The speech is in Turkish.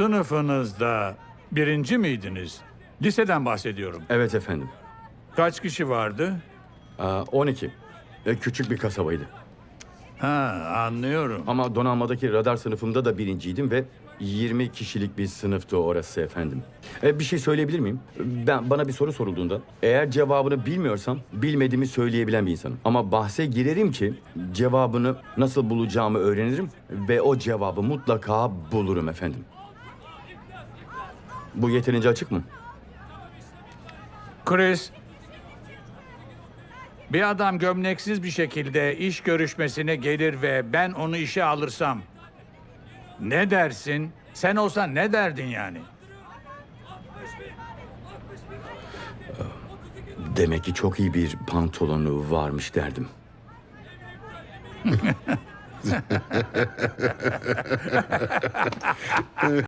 Sınıfınızda birinci miydiniz? Liseden bahsediyorum. Evet efendim. Kaç kişi vardı? Aa, 12. E, küçük bir kasabaydı. Ha, anlıyorum. Ama donanmadaki radar sınıfımda da birinciydim ve 20 kişilik bir sınıftı orası efendim. E, bir şey söyleyebilir miyim? Ben bana bir soru sorulduğunda eğer cevabını bilmiyorsam bilmediğimi söyleyebilen bir insanım. Ama bahse girerim ki cevabını nasıl bulacağımı öğrenirim ve o cevabı mutlaka bulurum efendim. Bu yeterince açık mı? Chris, bir adam gömleksiz bir şekilde iş görüşmesine gelir ve ben onu işe alırsam ne dersin? Sen olsan ne derdin yani? Demek ki çok iyi bir pantolonu varmış derdim.